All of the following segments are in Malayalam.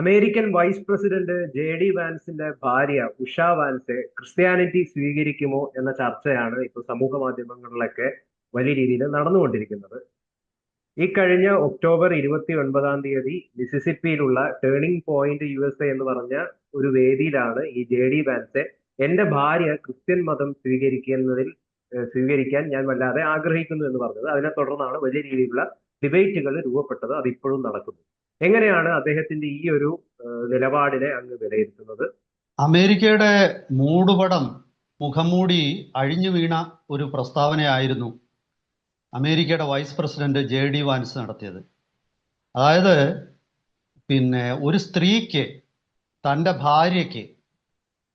American vice president J D വാൻസിന്റെ ഭാര്യ ഉഷ വാൻസ് ക്രിസ്ത്യാനിറ്റി സ്വീകരിക്കുമോ എന്ന ചർച്ചയാണ് ഇപ്പോൾ സമൂഹ മാധ്യമങ്ങളിലൊക്കെ വലിയ രീതിയിൽ നടന്നുകൊണ്ടിരിക്കുന്നത്. ഈ കഴിഞ്ഞ ഒക്ടോബർ ഇരുപത്തി ഒൻപതാം തീയതി മിസിസിപ്പിയിലുള്ള Turning Point U S A എന്ന് പറഞ്ഞ ഒരു വേദിയിലാണ് ഈ ജെ ഡി വാൻസെ എന്റെ ഭാര്യ ക്രിസ്ത്യൻ മതം സ്വീകരിക്കുന്നതിൽ സ്വീകരിക്കാൻ ഞാൻ വല്ലാതെ ആഗ്രഹിക്കുന്നു എന്ന് പറഞ്ഞത്. അതിനെ തുടർന്നാണ് വലിയ രീതിയിലുള്ള ഡിബേറ്റുകൾ രൂപപ്പെട്ടത്. അത് ഇപ്പോഴും നടക്കുന്നു. എങ്ങനെയാണ് അദ്ദേഹത്തിന്റെ ഈ ഒരു നിലപാടിനെ അങ്ങ് വിലയിരുത്തുന്നത്? അമേരിക്കയുടെ മൂടുപടം മുഖംമൂടി അഴിഞ്ഞു വീണ ഒരു പ്രസ്താവനയായിരുന്നു അമേരിക്കയുടെ vice president J D Vance നടത്തിയത്. അതായത് പിന്നെ ഒരു സ്ത്രീക്ക് തന്റെ ഭാര്യയ്ക്ക്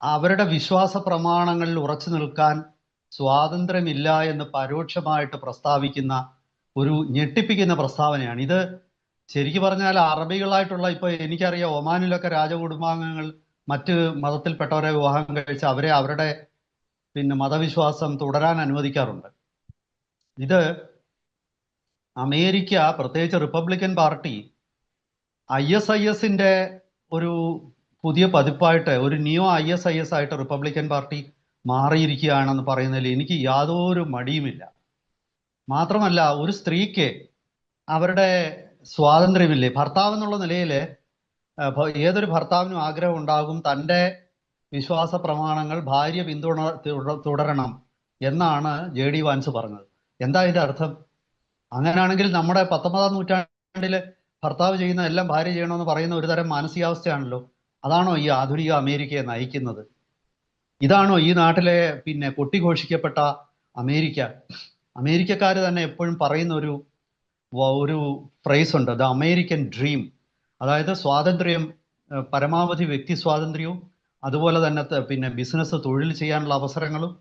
അവരുടെ വിശ്വാസ പ്രമാണങ്ങളിൽ ഉറച്ചു നിൽക്കാൻ സ്വാതന്ത്ര്യമില്ല എന്ന് പരോക്ഷമായിട്ട് പ്രസ്താവിക്കുന്ന ഒരു ഞെട്ടിപ്പിക്കുന്ന പ്രസ്താവനയാണ്. ഇത് ശരിക്കും പറഞ്ഞാൽ അറബികളായിട്ടുള്ള ഇപ്പൊ എനിക്കറിയാം ഒമാനിലൊക്കെ രാജകുടുംബാംഗങ്ങൾ മറ്റ് മതത്തിൽപ്പെട്ടവരെ വിവാഹം കഴിച്ച് അവരെ അവരുടെ പിന്നെ മതവിശ്വാസം തുടരാൻ അനുവദിക്കാറുണ്ട്. ഇത് അമേരിക്ക പ്രത്യേകിച്ച് Republican party I S I എസിന്റെ ഒരു പുതിയ പതിപ്പായിട്ട് ഒരു neo I S I S ആയിട്ട് റിപ്പബ്ലിക്കൻ പാർട്ടി മാറിയിരിക്കുകയാണെന്ന് പറയുന്നതിൽ എനിക്ക് യാതൊരു മടിയുമില്ല. മാത്രമല്ല ഒരു സ്ത്രീക്ക് അവരുടെ സ്വാതന്ത്ര്യമില്ലേ? ഭർത്താവ് എന്നുള്ള നിലയിൽ ഏതൊരു ഭർത്താവിനും ആഗ്രഹം ഉണ്ടാകും തന്റെ വിശ്വാസ പ്രമാണങ്ങൾ ഭാര്യ പിന്തുണ തുടരണം എന്നാണ് ജെ ഡി വാൻസ് പറഞ്ഞത്. എന്താ ഇതിന്റെ അർത്ഥം? അങ്ങനെയാണെങ്കിൽ നമ്മുടെ പത്തൊമ്പതാം നൂറ്റാണ്ടിൽ ഭർത്താവ് ചെയ്യുന്ന എല്ലാം ഭാര്യ ചെയ്യണമെന്ന് പറയുന്ന ഒരു തരം മാനസികാവസ്ഥയാണല്ലോ. അതാണോ ഈ ആധുനിക അമേരിക്കയെ നയിക്കുന്നത്? ഇതാണോ ഈ നാട്ടിലെ പിന്നെ കൊട്ടിഘോഷിക്കപ്പെട്ട അമേരിക്ക? അമേരിക്കക്കാർ തന്നെ എപ്പോഴും പറയുന്ന ഒരു ഒരു ഫ്രേസ് ഉണ്ട്. The American dream. അതായത് സ്വാതന്ത്ര്യം പരമാവധി വ്യക്തി സ്വാതന്ത്ര്യവും അതുപോലെ തന്നെ പിന്നെ ബിസിനസ് തൊഴിൽ ചെയ്യാനുള്ള അവസരങ്ങളും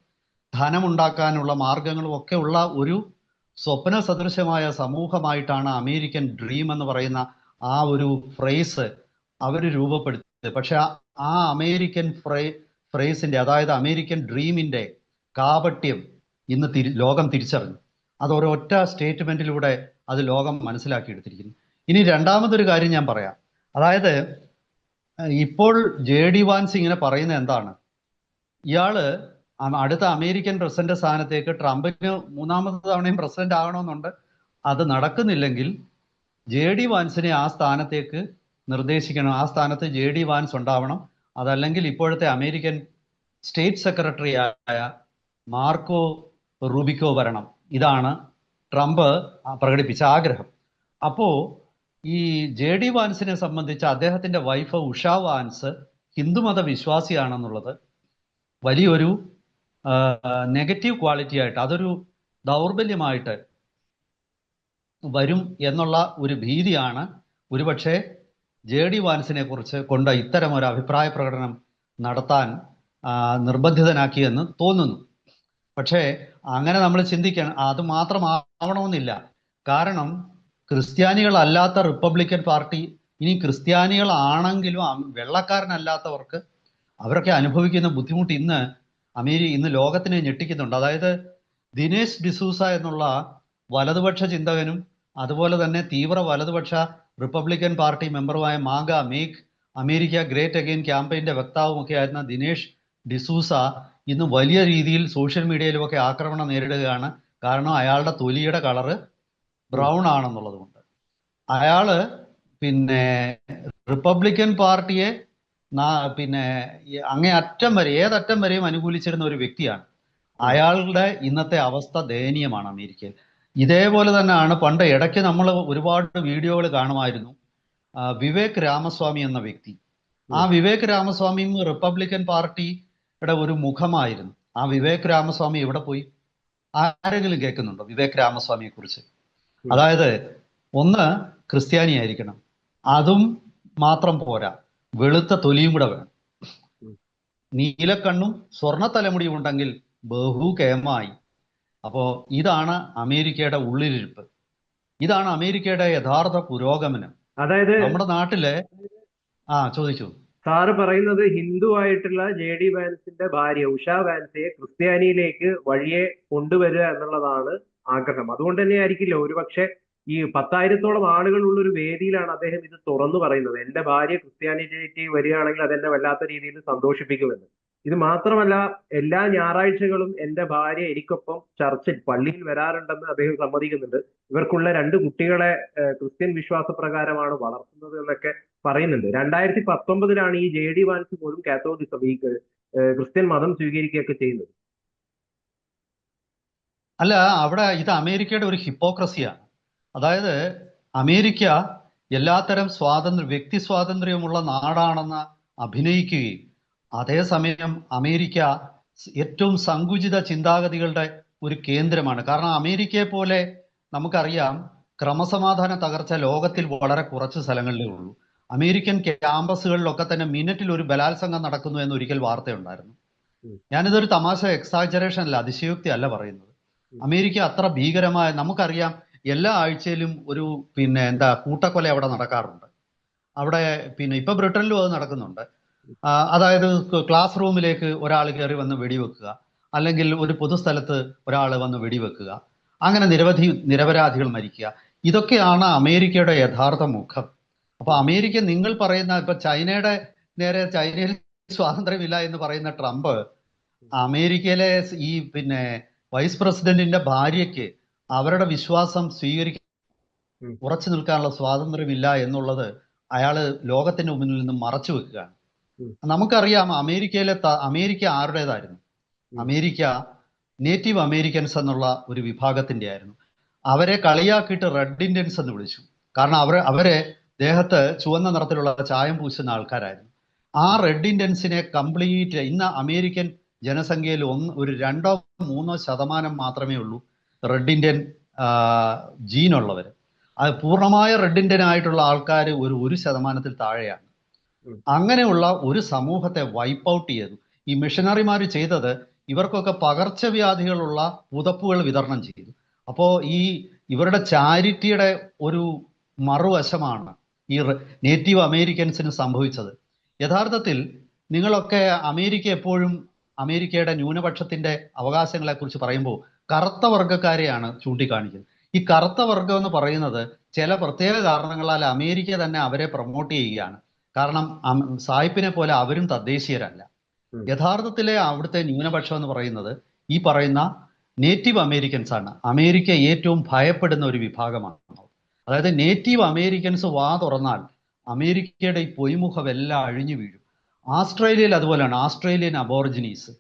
ധനമുണ്ടാക്കാനുള്ള മാർഗങ്ങളും ഒക്കെ ഉള്ള ഒരു സ്വപ്ന സദൃശമായ സമൂഹമായിട്ടാണ് അമേരിക്കൻ ഡ്രീം എന്ന് പറയുന്ന ആ ഒരു ഫ്രേസ് അവർ രൂപപ്പെടുത്തിയത്. പക്ഷെ ആ- അമേരിക്കൻ ഫ്രേ ഫ്രേസിന്റെ അതായത് അമേരിക്കൻ ഡ്രീമിന്റെ കാപട്യം ഇന്ന് തിരി ലോകം തിരിച്ചറിഞ്ഞു. അത് ഒരൊറ്റ സ്റ്റേറ്റ്മെന്റിലൂടെ അത് ലോകം മനസ്സിലാക്കിയെടുത്തിരിക്കുന്നു. ഇനി രണ്ടാമതൊരു കാര്യം ഞാൻ പറയാം. അതായത് ഇപ്പോൾ ജെ ഡി വാൻസ് ഇങ്ങനെ പറയുന്നത് എന്താണ്? ഇയാൾ അടുത്ത അമേരിക്കൻ പ്രസിഡന്റ് സ്ഥാനത്തേക്ക് ട്രംപിന് മൂന്നാമത് തവണയും പ്രസിഡന്റ് ആകണമെന്നുണ്ട്. അത് നടക്കുന്നില്ലെങ്കിൽ ജെ ഡി വാൻസിനെ ആ സ്ഥാനത്തേക്ക് നിർദ്ദേശിക്കണം. ആ സ്ഥാനത്ത് ജെ ഡി വാൻസ് ഉണ്ടാവണം. അതല്ലെങ്കിൽ ഇപ്പോഴത്തെ അമേരിക്കൻ സ്റ്റേറ്റ് സെക്രട്ടറി ആയ മാർക്കോ റൂബിക്കോ വരണം. ഇതാണ് ട്രംപ് പ്രകടിപ്പിച്ച ആഗ്രഹം. അപ്പോ ഈ ജെ ഡി വാൻസിനെ സംബന്ധിച്ച് അദ്ദേഹത്തിന്റെ വൈഫ് ഉഷ വാൻസ് ഹിന്ദുമത വിശ്വാസിയാണെന്നുള്ളത് വലിയൊരു നെഗറ്റീവ് ക്വാളിറ്റി ആയിട്ട് അതൊരു ദൗർബല്യമായിട്ട് വരും എന്നുള്ള ഒരു ഭീതിയാണ് ഒരുപക്ഷെ ജെ ഡി വാൻസിനെ കുറിച്ച് കൊണ്ട് ഇത്തരം ഒരു അഭിപ്രായ പ്രകടനം നടത്താൻ നിർബന്ധിതനാക്കിയെന്ന് തോന്നുന്നു. പക്ഷേ അങ്ങനെ നമ്മൾ ചിന്തിക്കണം അത് മാത്രം മാത്രമാവണമെന്നില്ല. കാരണം ക്രിസ്ത്യാനികളല്ലാത്ത റിപ്പബ്ലിക്കൻ പാർട്ടി ഇനി ക്രിസ്ത്യാനികളാണെങ്കിലും വെള്ളക്കാരനല്ലാത്തവർക്ക് അവരൊക്കെ അനുഭവിക്കുന്ന ബുദ്ധിമുട്ട് ഇന്ന് അമേരി ഇന്ന് ലോകത്തിനെ ഞെട്ടിക്കുന്നുണ്ട്. അതായത് ദിനേശ് ഡിസൂസ എന്നുള്ള വലതുപക്ഷ ചിന്തകനും അതുപോലെ തന്നെ തീവ്ര വലതുപക്ഷ Republican party മെമ്പറുമായ MAGA make America great again ക്യാമ്പയിന്റെ വക്താവുമൊക്കെ ആയിരുന്ന ദിനേശ് ഡിസൂസ ഇന്ന് വലിയ രീതിയിൽ സോഷ്യൽ മീഡിയയിലുമൊക്കെ ആക്രമണം നേരിടുകയാണ്. കാരണം അയാളുടെ തൊലിയുടെ കളറ് ബ്രൗൺ ആണെന്നുള്ളത് കൊണ്ട് അയാൾ പിന്നെ റിപ്പബ്ലിക്കൻ പാർട്ടിയെ പിന്നെ അങ്ങേ അറ്റം വരെ ഏതറ്റം വരെയും അനുകൂലിച്ചിരുന്ന ഒരു വ്യക്തിയാണ്. അയാളുടെ ഇന്നത്തെ അവസ്ഥ ദയനീയമാണ് അമേരിക്കയിൽ. ഇതേപോലെ തന്നെയാണ് പണ്ട് ഇടയ്ക്ക് നമ്മൾ ഒരുപാട് വീഡിയോകൾ കാണുമായിരുന്നു. വിവേക് രാമസ്വാമി എന്ന വ്യക്തി. ആ വിവേക് രാമസ്വാമിയും റിപ്പബ്ലിക്കൻ പാർട്ടിയുടെ ഒരു മുഖമായിരുന്നു. ആ വിവേക് രാമസ്വാമി എവിടെ പോയി? ആരെങ്കിലും കേൾക്കുന്നുണ്ടോ വിവേക് രാമസ്വാമിയെ കുറിച്ച് അതായത് ഒന്ന് ക്രിസ്ത്യാനി ആയിരിക്കണം. അതും മാത്രം പോരാ. വെളുത്ത തൊലിയും കൂടെ വേണം. നീലക്കണ്ണും സ്വർണ തലമുടിയും ഉണ്ടെങ്കിൽ ബഹു കേമായി. അപ്പോ ഇതാണ് അമേരിക്കയുടെ ഉള്ളിലിരിപ്പ്. ഇതാണ് അമേരിക്കയുടെ യഥാർത്ഥ പുരോഗമനം. അതായത് നമ്മുടെ നാട്ടിലെ ആ ചോദിച്ചു. സാറ് പറയുന്നത് ഹിന്ദു ആയിട്ടുള്ള ജെ ഡി വാൻസിന്റെ ഭാര്യ ഉഷ വാൻസയെ ക്രിസ്ത്യാനിയിലേക്ക് വഴിയെ കൊണ്ടുവരിക എന്നുള്ളതാണ് ആഗ്രഹം. അതുകൊണ്ട് തന്നെ ആയിരിക്കില്ല ഒരുപക്ഷെ ഈ പത്തായിരത്തോളം ആളുകളുള്ള ഒരു വേദിയിലാണ് അദ്ദേഹം ഇത് തുറന്നു പറയുന്നത്. എന്റെ ഭാര്യ ക്രിസ്ത്യാനിറ്റി വരികയാണെങ്കിൽ അതെന്നെ വല്ലാത്ത രീതിയിൽ സന്തോഷിപ്പിക്കുമെന്ന്. ഇത് മാത്രമല്ല എല്ലാ ഞായറാഴ്ചകളും എന്റെ ഭാര്യ എനിക്കൊപ്പം ചർച്ചിൽ പള്ളിയിൽ വരാറുണ്ടെന്ന് അദ്ദേഹം സമ്മതിക്കുന്നുണ്ട്. ഇവർക്കുള്ള രണ്ട് കുട്ടികളെ ക്രിസ്ത്യൻ വിശ്വാസ പ്രകാരമാണ് വളർത്തുന്നത് എന്നൊക്കെ പറയുന്നുണ്ട്. രണ്ടായിരത്തി പത്തൊമ്പതിലാണ് ഈ ജെ ഡി വാൻസ് പോലും കാത്തോലിസം ഈ ക്രിസ്ത്യൻ മതം സ്വീകരിക്കുകയൊക്കെ ചെയ്യുന്നത്. അല്ല അവിടെ ഇത് അമേരിക്കയുടെ ഒരു ഹിപ്പോക്രസിയാണ്. അതായത് അമേരിക്ക എല്ലാത്തരം സ്വാതന്ത്ര്യ വ്യക്തി സ്വാതന്ത്ര്യമുള്ള നാടാണെന്ന് അഭിനയിക്കുകയും അതേസമയം അമേരിക്ക ഏറ്റവും സങ്കുചിത ചിന്താഗതികളുടെ ഒരു കേന്ദ്രമാണ്. കാരണം അമേരിക്കയെ പോലെ നമുക്കറിയാം ക്രമസമാധാന തകർച്ച ലോകത്തിൽ വളരെ കുറച്ച് സ്ഥലങ്ങളിലേ ഉള്ളൂ. അമേരിക്കൻ ക്യാമ്പസുകളിലൊക്കെ തന്നെ മിനിറ്റിൽ ഒരു ബലാത്സംഗം നടക്കുന്നു എന്ന് ഒരിക്കൽ വാർത്തയുണ്ടായിരുന്നു. ഞാനിതൊരു തമാശ എക്സാജറേഷൻ അല്ല അതിശയോക്തി അല്ല പറയുന്നത് അമേരിക്ക അത്ര ഭീകരമായ നമുക്കറിയാം എല്ലാ ആഴ്ചയിലും ഒരു പിന്നെ എന്താ കൂട്ടക്കൊല അവിടെ നടക്കാറുണ്ട്. അവിടെ പിന്നെ ഇപ്പൊ ബ്രിട്ടനിലും അത് നടക്കുന്നുണ്ട്. അതായത് ക്ലാസ് റൂമിലേക്ക് ഒരാൾ കയറി വന്ന് വെടിവെക്കുക അല്ലെങ്കിൽ ഒരു പൊതുസ്ഥലത്ത് ഒരാൾ വന്ന് വെടിവെക്കുക അങ്ങനെ നിരവധി നിരപരാധികൾ മരിക്കുക ഇതൊക്കെയാണ് അമേരിക്കയുടെ യഥാർത്ഥ മുഖം അപ്പൊ അമേരിക്ക നിങ്ങൾ പറയുന്ന ഇപ്പൊ ചൈനയുടെ നേരെ ചൈനയിൽ സ്വാതന്ത്ര്യമില്ല എന്ന് പറയുന്ന ട്രംപ് അമേരിക്കയിലെ ഈ പിന്നെ വൈസ് പ്രസിഡന്റിന്റെ ഭാര്യയ്ക്ക് അവരുടെ വിശ്വാസം സ്വീകരിക്കാൻ. ഉറച്ചു നിൽക്കാനുള്ള സ്വാതന്ത്ര്യമില്ല എന്നുള്ളത് അയാൾ ലോകത്തിന്റെ മുന്നിൽ നിന്ന് മറച്ചു വെക്കുകയാണ്. നമുക്കറിയാം അമേരിക്കയിലെ അമേരിക്ക ആരുടേതായിരുന്നു? അമേരിക്ക നേറ്റീവ് അമേരിക്കൻസ് എന്നുള്ള ഒരു വിഭാഗത്തിന്റെ ആയിരുന്നു അവരെ കളിയാക്കിയിട്ട് റെഡ് ഇന്ത്യൻസ് എന്ന് വിളിച്ചു. കാരണം അവർ അവരെ ദേഹത്ത് ചുവന്ന നിറത്തിലുള്ള ചായം പൂശുന്ന ആൾക്കാരായിരുന്നു. ആ റെഡ് ഇന്ത്യൻസിനെ കംപ്ലീറ്റ് ഇന്ന് അമേരിക്കൻ ജനസംഖ്യയിൽ ഒന്ന് ഒരു രണ്ടോ മൂന്നോ ശതമാനം മാത്രമേ ഉള്ളൂ റെഡ് ഇന്ത്യൻ ജീനുള്ളവർ അത് പൂർണമായ റെഡ് ഇന്ത്യൻ ആയിട്ടുള്ള ആൾക്കാർ ഒരു ഒരു ശതമാനത്തിൽ താഴെയാണ്. അങ്ങനെയുള്ള ഒരു സമൂഹത്തെ വൈപ്പ് ഔട്ട് ചെയ്തു. ഈ മിഷനറിമാർ ചെയ്തത് ഇവർക്കൊക്കെ പകർച്ചവ്യാധികളുള്ള പുതപ്പുകൾ വിതരണം ചെയ്തു. അപ്പോ ഈ ഇവരുടെ ചാരിറ്റിയുടെ ഒരു മറുവശമാണ് ഈ നേറ്റീവ് അമേരിക്കൻസിന് സംഭവിച്ചത്. യഥാർത്ഥത്തിൽ നിങ്ങളൊക്കെ അമേരിക്ക എപ്പോഴും അമേരിക്കയുടെ ന്യൂനപക്ഷത്തിന്റെ അവകാശങ്ങളെ കുറിച്ച് പറയുമ്പോൾ കറുത്ത വർഗക്കാരെയാണ് ചൂണ്ടിക്കാണിക്കുന്നത്. ഈ കറുത്ത വർഗം എന്ന് പറയുന്നത് ചില പ്രത്യേക കാരണങ്ങളാൽ അമേരിക്ക തന്നെ അവരെ പ്രൊമോട്ട് ചെയ്യുകയാണ്. കാരണം സായിപ്പിനെ പോലെ അവരും തദ്ദേശീയരല്ല. യഥാർത്ഥത്തിലെ അവിടുത്തെ ന്യൂനപക്ഷം എന്ന് പറയുന്നത് ഈ പറയുന്ന നേറ്റീവ് അമേരിക്കൻസ് ആണ്. അമേരിക്ക ഏറ്റവും ഭയപ്പെടുന്ന ഒരു വിഭാഗമാണ്. അതായത് നേറ്റീവ് അമേരിക്കൻസ് വാ തുറന്നാൽ അമേരിക്കയുടെ ഈ പൊയ്മുഖം എല്ലാം അഴിഞ്ഞു വീഴും. ആസ്ട്രേലിയയിൽ അതുപോലെയാണ്. ആസ്ട്രേലിയൻ അബോറിജിനീസ്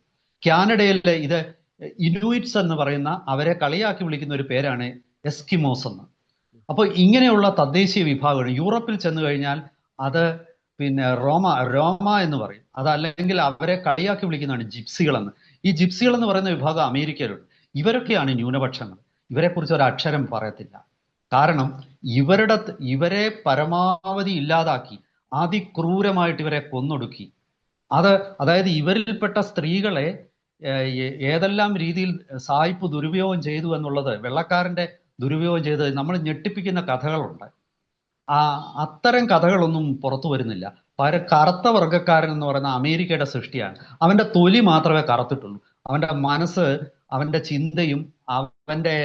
കാനഡയിലെ ഇത് ഇനുയിറ്റ്സ് എന്ന് പറയുന്ന അവരെ കളിയാക്കി വിളിക്കുന്ന ഒരു പേരാണ് എസ്കിമോസ് എന്ന്. അപ്പോൾ ഇങ്ങനെയുള്ള തദ്ദേശീയ വിഭാഗങ്ങൾ യൂറോപ്പിൽ ചെന്ന് കഴിഞ്ഞാൽ അത് പിന്നെ റോമ റോമ എന്ന് പറയും. അതല്ലെങ്കിൽ അവരെ കളിയാക്കി വിളിക്കുന്നതാണ് ജിപ്സികൾ എന്ന് ഈ ജിപ്സികൾ എന്ന് പറയുന്ന വിഭാഗം അമേരിക്കയിലുണ്ട്. ഇവരൊക്കെയാണ് ന്യൂനപക്ഷങ്ങൾ. ഇവരെക്കുറിച്ച് ഒരു അക്ഷരം പറയത്തില്ല. കാരണം ഇവരുടെ ഇവരെ പരമാവധി ഇല്ലാതാക്കി അതിക്രൂരമായിട്ട് ഇവരെ കൊന്നൊടുക്കി. അത് അതായത് ഇവരിൽപ്പെട്ട സ്ത്രീകളെ ഏതെല്ലാം രീതിയിൽ സായിപ്പ് ദുരുപയോഗം ചെയ്തു എന്നുള്ളത് വെള്ളക്കാരന്റെ ദുരുപയോഗം ചെയ്ത് നമ്മൾ ഞെട്ടിപ്പിക്കുന്ന കഥകളുണ്ട്. ആ അത്തരം കഥകളൊന്നും പുറത്തു വരുന്നില്ല. പര കറുത്ത വർഗക്കാരൻ എന്ന് പറയുന്ന അമേരിക്കയുടെ സൃഷ്ടിയാണ്. അവന്റെ തൊലി മാത്രമേ കറുത്തിട്ടുള്ളൂ. അവന്റെ മനസ്സ് അവന്റെ ചിന്തയും അവന്റെ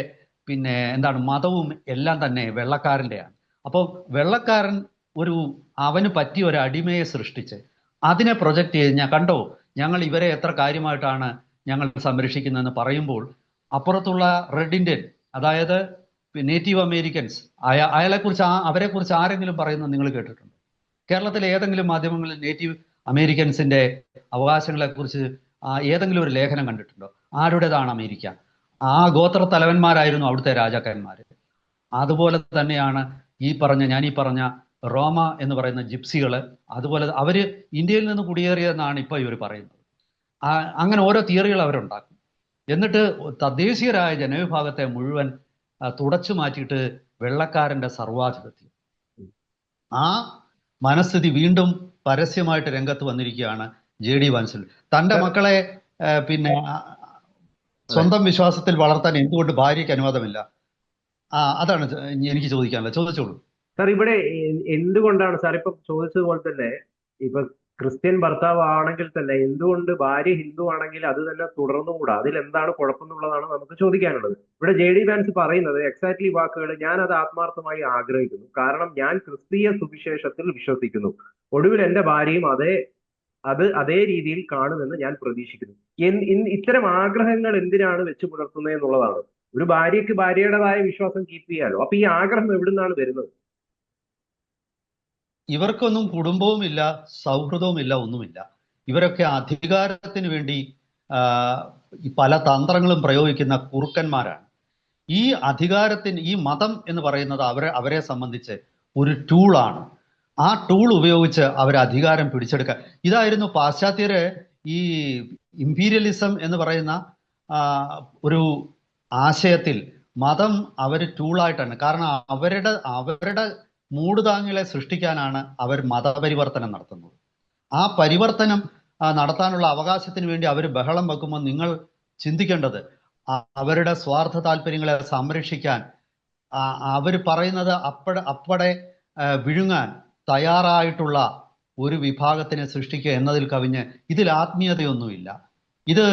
പിന്നെ എന്താണ് മതവും എല്ലാം തന്നെ വെള്ളക്കാരന്റെയാണ്. അപ്പോൾ വെള്ളക്കാരൻ ഒരു അവന് പറ്റിയ ഒരു അടിമയെ സൃഷ്ടിച്ച് അതിനെ പ്രൊജക്റ്റ് ചെയ്ത് ഞാൻ കണ്ടോ? ഞങ്ങൾ ഇവരെ എത്ര കാര്യമായിട്ടാണ് ഞങ്ങൾ സംരക്ഷിക്കുന്നതെന്ന് പറയുമ്പോൾ അപ്പുറത്തുള്ള റെഡ് ഇന്ത്യൻ അതായത് നേറ്റീവ് അമേരിക്കൻസ് അയ അയാളെക്കുറിച്ച് ആ അവരെക്കുറിച്ച് ആരെങ്കിലും പറയുന്നത് നിങ്ങൾ കേട്ടിട്ടുണ്ട്? കേരളത്തിലെ ഏതെങ്കിലും മാധ്യമങ്ങളിൽ നേറ്റീവ് അമേരിക്കൻസിന്റെ അവകാശങ്ങളെ കുറിച്ച് ഏതെങ്കിലും ഒരു ലേഖനം കണ്ടിട്ടുണ്ടോ? ആരുടേതാണ് അമേരിക്ക? ആ ഗോത്ര തലവന്മാരായിരുന്നു അവിടുത്തെ രാജാക്കന്മാര്. അതുപോലെ തന്നെയാണ് ഈ പറഞ്ഞ ഞാൻ ഈ പറഞ്ഞ റോമ എന്ന് പറയുന്ന ജിപ്സികൾ അതുപോലെ അവർ ഇന്ത്യയിൽ നിന്ന് കുടിയേറിയെന്നാണ് ഇപ്പൊ ഇവർ പറയുന്നത്. അങ്ങനെ ഓരോ തിയറികൾ അവരുണ്ടാക്കും. എന്നിട്ട് തദ്ദേശീയരായ ജനവിഭാഗത്തെ മുഴുവൻ തുടച്ചു മാറ്റിയിട്ട് വെള്ളക്കാരന്റെ സർവാധിപത്യം. ആ മനസ്ഥിതി വീണ്ടും പരസ്യമായിട്ട് രംഗത്ത് വന്നിരിക്കുകയാണ് ജെ ഡി വാൻസിൽ. തന്റെ മക്കളെ പിന്നെ സ്വന്തം വിശ്വാസത്തിൽ വളർത്താൻ എന്തുകൊണ്ട് ഭാര്യയ്ക്ക് അനുവാദമില്ല? ആ അതാണ് എനിക്ക് ചോദിക്കാനുള്ളത്. ചോദിച്ചോളൂ. സാർ ഇവിടെ എന്തുകൊണ്ടാണ് സാർ ഇപ്പൊ ചോദിച്ചതുപോലെ തന്നെ ഇപ്പൊ ക്രിസ്ത്യൻ ഭർത്താവ് ആണെങ്കിൽ തന്നെ എന്തുകൊണ്ട് ഭാര്യ ഹിന്ദു ആണെങ്കിൽ അത് തന്നെ തുടർന്നുകൂടാ അതിൽ എന്താണ് കുഴപ്പമെന്നുള്ളതാണ് നമുക്ക് ചോദിക്കാനുള്ളത്. ഇവിടെ ജെ ഡി വാൻസ് പറയുന്നത് എക്സാക്ട്ലി വാക്കുകൾ ഞാൻ അത് ആത്മാർത്ഥമായി ആഗ്രഹിക്കുന്നു. കാരണം ഞാൻ ക്രിസ്തീയ സുവിശേഷത്തിൽ വിശ്വസിക്കുന്നു. ഒടുവിൽ എന്റെ ഭാര്യയും അതേ അത് അതേ രീതിയിൽ കാണുമെന്ന് ഞാൻ പ്രതീക്ഷിക്കുന്നു. ഇത്തരം ആഗ്രഹങ്ങൾ എന്തിനാണ് വെച്ച് പുലർത്തുന്നത് എന്നുള്ളതാണ് ഒരു ഭാര്യയ്ക്ക് ഭാര്യയുടേതായ വിശ്വാസം കീപ്പ് ചെയ്യാലോ. അപ്പൊ ഈ ആഗ്രഹം എവിടുന്നാണ് വരുന്നത്? ഇവർക്കൊന്നും കുടുംബവുമില്ല സൗഹൃദവുമില്ല ഒന്നുമില്ല. ഇവരൊക്കെ അധികാരത്തിന് വേണ്ടി പല തന്ത്രങ്ങളും പ്രയോഗിക്കുന്ന കുറുക്കന്മാരാണ്. ഈ അധികാരത്തിന് ഈ മതം എന്ന് പറയുന്നത് അവരെ അവരെ സംബന്ധിച്ച് ഒരു ടൂളാണ്. ആ ടൂൾ ഉപയോഗിച്ച് അവർ അധികാരം പിടിച്ചെടുക്കുക ഇതായിരുന്നു പാശ്ചാത്യര് ഈ ഇമ്പീരിയലിസം എന്ന് പറയുന്ന ഒരു ആശയത്തിൽ മതം അവർ ടൂളായിട്ടാണ്. കാരണം അവരുടെ അവരുടെ മൂടുതാങ്ങികളെ സൃഷ്ടിക്കാനാണ് അവർ മതപരിവർത്തനം നടത്തുന്നത്. ആ പരിവർത്തനം നടത്താനുള്ള അവകാശത്തിന് വേണ്ടി അവർ ബഹളം വെക്കുമ്പോൾ നിങ്ങൾ ചിന്തിക്കേണ്ടത് അവരുടെ സ്വാർത്ഥ താല്പര്യങ്ങളെ സംരക്ഷിക്കാൻ അവർ പറയുന്നത് അപ്പടെ അപ്പടെ വിഴുങ്ങാൻ തയ്യാറായിട്ടുള്ള ഒരു വിഭാഗത്തിനെ സൃഷ്ടിക്കുക എന്നതിൽ കവിഞ്ഞ് ഇതിൽ ആത്മീയതയൊന്നുമില്ല. ഇത്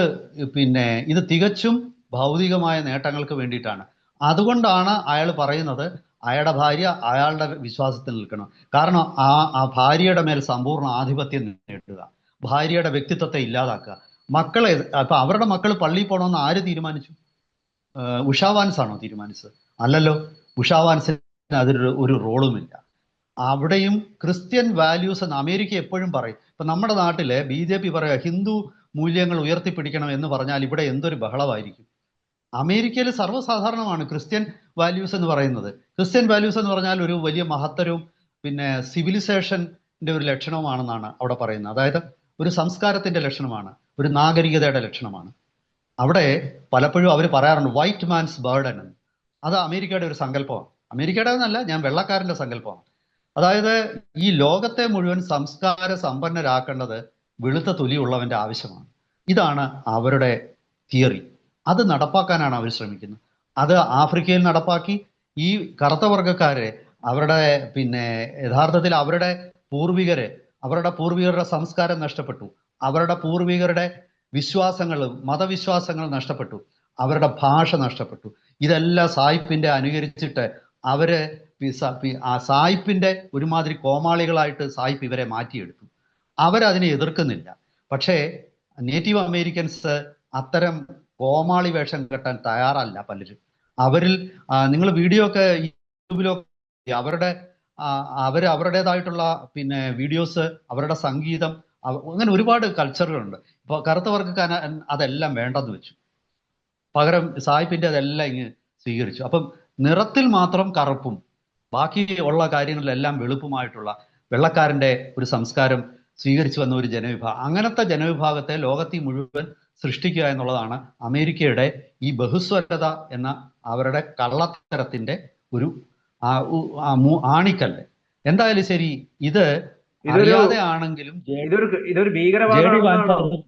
പിന്നെ ഇത് തികച്ചും ഭൗതികമായ നേട്ടങ്ങൾക്ക് വേണ്ടിയിട്ടാണ്. അതുകൊണ്ടാണ് അയാൾ പറയുന്നത് അയാളുടെ ഭാര്യ അയാളുടെ വിശ്വാസത്തിൽ നിൽക്കണം. കാരണം ആ ആ ഭാര്യയുടെ മേൽ സമ്പൂർണ ആധിപത്യം നേടുക. ഭാര്യയുടെ വ്യക്തിത്വത്തെ ഇല്ലാതാക്കുക. മക്കളെ അപ്പൊ അവരുടെ മക്കൾ പള്ളിയിൽ പോകണമെന്ന് ആര് തീരുമാനിച്ചു? ഉഷാവാൻസ് ആണോ തീരുമാനിച്ചത്? അല്ലല്ലോ. ഉഷാവാൻസിന് അതിലൊരു ഒരു റോളുമില്ല അവിടെയും ക്രിസ്ത്യൻ വാല്യൂസ് എന്ന് അമേരിക്ക എപ്പോഴും പറയും. ഇപ്പൊ നമ്മുടെ നാട്ടിലെ ബി ജെ പി പറയുക ഹിന്ദു മൂല്യങ്ങൾ ഉയർത്തിപ്പിടിക്കണം എന്ന് പറഞ്ഞാൽ ഇവിടെ എന്തൊരു ബഹളമായിരിക്കും? അമേരിക്കയിൽ സർവസാധാരണമാണ് ക്രിസ്ത്യൻ വാല്യൂസ് എന്ന് പറയുന്നത്. ക്രിസ്ത്യൻ വാല്യൂസ് എന്ന് പറഞ്ഞാൽ ഒരു വലിയ മഹത്തരവും പിന്നെ സിവിലൈസേഷന്റെ ഒരു ലക്ഷണവുമാണെന്നാണ് അവിടെ പറയുന്നത്. അതായത് ഒരു സംസ്കാരത്തിന്റെ ലക്ഷണമാണ് ഒരു നാഗരികതയുടെ ലക്ഷണമാണ്. അവിടെ പലപ്പോഴും അവർ പറയാറുണ്ട് വൈറ്റ് മാൻസ് ബേർഡൻ എന്ന്. അത് അമേരിക്കയുടെ ഒരു സങ്കല്പമാണ്. അമേരിക്കയുടെ എന്നല്ല ഞാൻ വെള്ളക്കാരന്റെ സങ്കല്പമാണ്. അതായത് ഈ ലോകത്തെ മുഴുവൻ സംസ്കാര സമ്പന്നരാക്കേണ്ടത് വെളുത്ത തൊലിയുള്ളവന്റെ ആവശ്യമാണ്. ഇതാണ് അവരുടെ തിയറി. അത് നടപ്പാക്കാനാണ് അവർ ശ്രമിക്കുന്നത്. അത് ആഫ്രിക്കയിൽ നടപ്പാക്കി. ഈ കറുത്ത വർഗക്കാരെ അവരുടെ പിന്നെ യഥാർത്ഥത്തിൽ അവരുടെ പൂർവികരെ അവരുടെ പൂർവികരുടെ സംസ്കാരം നഷ്ടപ്പെട്ടു. അവരുടെ പൂർവികരുടെ വിശ്വാസങ്ങൾ മതവിശ്വാസങ്ങൾ നഷ്ടപ്പെട്ടു. അവരുടെ ഭാഷ നഷ്ടപ്പെട്ടു. ഇതെല്ലാം സായിപ്പിന്റെ അനുകരിച്ചിട്ട് അവരെ ആ സായിപ്പിന്റെ ഒരുമാതിരി കോമാളികളായിട്ട് സായിപ്പ് ഇവരെ മാറ്റിയെടുത്തു. അവരതിനെ എതിർക്കുന്നില്ല. പക്ഷേ നേറ്റീവ് അമേരിക്കൻസ് അത്തരം കോമാളി വേഷം കെട്ടാൻ തയ്യാറല്ല പലരും. അവരിൽ നിങ്ങൾ വീഡിയോ ഒക്കെ യൂട്യൂബിലൊക്കെ അവരുടെ അവർ അവരുടേതായിട്ടുള്ള പിന്നെ വീഡിയോസ് അവരുടെ സംഗീതം അങ്ങനെ ഒരുപാട് കൾച്ചറുകളുണ്ട് ഇപ്പൊ കറുത്തവർക്ക് അതെല്ലാം വേണ്ടെന്ന് വെച്ചു. പകരം സായിപ്പിന്റെ അതെല്ലാം ഇങ്ങ് സ്വീകരിച്ചു. അപ്പം നിറത്തിൽ മാത്രം കറുപ്പും ബാക്കി ഉള്ള കാര്യങ്ങളിലെല്ലാം വെളുപ്പുമായിട്ടുള്ള വെള്ളക്കാരന്റെ ഒരു സംസ്കാരം സ്വീകരിച്ചു വന്ന ഒരു ജനവിഭാഗം അങ്ങനത്തെ ജനവിഭാഗത്തെ ലോകത്തിൽ മുഴുവൻ സൃഷ്ടിക്കുക എന്നുള്ളതാണ് അമേരിക്കയുടെ ഈ ബഹുസ്വരത എന്ന അവരുടെ കള്ളത്തരത്തിന്റെ ഒരു ആണിക്കല്ല്. എന്തായാലും ശരി ഇത് അറിയാതെ ആണെങ്കിലും തീർച്ചയായിട്ടും.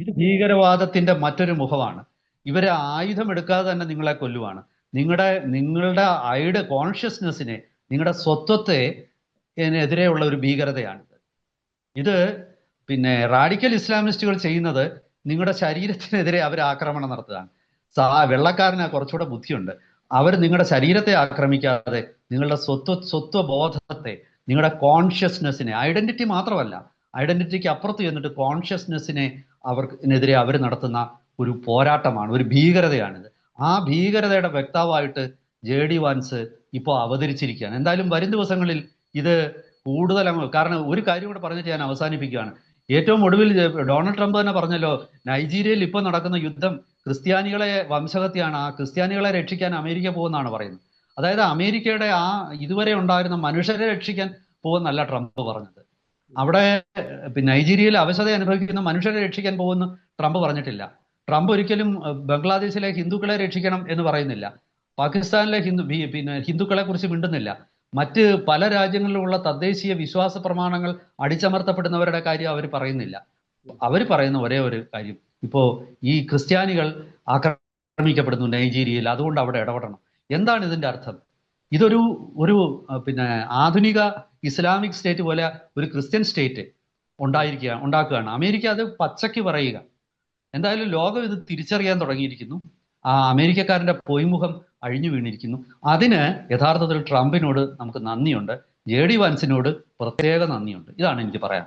ഇത് ഭീകരവാദത്തിന്റെ മറ്റൊരു മുഖമാണ്. ഇവരെ ആയുധം എടുക്കാതെ തന്നെ നിങ്ങളെ കൊല്ലുവാണ്. നിങ്ങളുടെ നിങ്ങളുടെ ഐഡ് കോൺഷ്യസ്നെസ്സിനെ നിങ്ങളുടെ സ്വത്വത്തെ എതിരെയുള്ള ഒരു ഭീകരതയാണിത്. ഇത് പിന്നെ റാഡിക്കൽ ഇസ്ലാമിസ്റ്റുകൾ ചെയ്യുന്നത് നിങ്ങളുടെ ശരീരത്തിനെതിരെ അവർ ആക്രമണം നടത്തുകയാണ്. സാ വെള്ളക്കാരന് കുറച്ചുകൂടെ ബുദ്ധിയുണ്ട്. അവർ നിങ്ങളുടെ ശരീരത്തെ ആക്രമിക്കാതെ നിങ്ങളുടെ സ്വത്വ സ്വത്വബോധത്തെ നിങ്ങളുടെ കോൺഷ്യസ്നെസ്സിനെ ഐഡന്റിറ്റി മാത്രമല്ല ഐഡന്റിറ്റിക്ക് അപ്പുറത്ത് ചെന്നിട്ട് കോൺഷ്യസ്നെസ്സിനെ അവർക്കെതിരെ അവർ നടത്തുന്ന ഒരു പോരാട്ടമാണ് ഒരു ഭീകരതയാണിത്. ആ ഭീകരതയുടെ വ്യക്താവായിട്ട് ജെ ഡി വാൻസ് ഇപ്പോൾ അവതരിച്ചിരിക്കുകയാണ്. എന്തായാലും വരും ദിവസങ്ങളിൽ ഇത് കൂടുതൽ കാരണം ഒരു കാര്യം കൂടെ പറഞ്ഞിട്ട് ഞാൻ അവസാനിപ്പിക്കുകയാണ്. ഏറ്റവും ഒടുവിൽ ഡൊണാൾഡ് ട്രംപ് തന്നെ പറഞ്ഞല്ലോ നൈജീരിയയിൽ ഇപ്പൊ നടക്കുന്ന യുദ്ധം ക്രിസ്ത്യാനികളെ വംശഹത്യാണ് ആ ക്രിസ്ത്യാനികളെ രക്ഷിക്കാൻ അമേരിക്ക പോകുന്നതാണ് പറയുന്നത്. അതായത് അമേരിക്കയുടെ ആ ഇതുവരെ ഉണ്ടായിരുന്ന മനുഷ്യരെ രക്ഷിക്കാൻ പോകുന്നല്ല ട്രംപ് പറഞ്ഞത്. അവിടെ നൈജീരിയയിൽ അവശത അനുഭവിക്കുന്ന മനുഷ്യരെ രക്ഷിക്കാൻ പോകുന്ന ട്രംപ് പറഞ്ഞിട്ടില്ല. ട്രംപ് ഒരിക്കലും ബംഗ്ലാദേശിലെ ഹിന്ദുക്കളെ രക്ഷിക്കണം എന്ന് പറയുന്നില്ല. പാകിസ്ഥാനിലെ ഹിന്ദു പിന്നെ ഹിന്ദുക്കളെ കുറിച്ച് മിണ്ടുന്നില്ല. മറ്റ് പല രാജ്യങ്ങളിലുമുള്ള തദ്ദേശീയ വിശ്വാസ പ്രമാണങ്ങൾ അടിച്ചമർത്തപ്പെടുന്നവരുടെ കാര്യം അവർ പറയുന്നില്ല. അവർ പറയുന്ന ഒരേ ഒരു കാര്യം. ഇപ്പോ ഈ ക്രിസ്ത്യാനികൾ ആക്രമിക്കപ്പെടുന്നു നൈജീരിയയിൽ അതുകൊണ്ട് അവിടെ ഇടപെടണം. എന്താണ് ഇതിന്റെ അർത്ഥം? ഇതൊരു ഒരു പിന്നെ ആധുനിക ഇസ്ലാമിക് സ്റ്റേറ്റ് പോലെ ഒരു ക്രിസ്ത്യൻ സ്റ്റേറ്റ് ഉണ്ടായിരിക്കുക ഉണ്ടാക്കുകയാണ്. അമേരിക്ക അത് പച്ചയ്ക്ക് പറയുക. എന്തായാലും ലോകം ഇത് തിരിച്ചറിയാൻ തുടങ്ങിയിരിക്കുന്നു. ആ അമേരിക്കക്കാരന്റെ പൊയ്മുഖം അഴിഞ്ഞു വീണിരിക്കുന്നു. അതിന് യഥാർത്ഥത്തിൽ ട്രംപിനോട് നമുക്ക് നന്ദിയുണ്ട്. ജെ ഡി വാൻസിനോട് പ്രത്യേക നന്ദിയുണ്ട്. ഇതാണ് എനിക്ക് പറയാൻ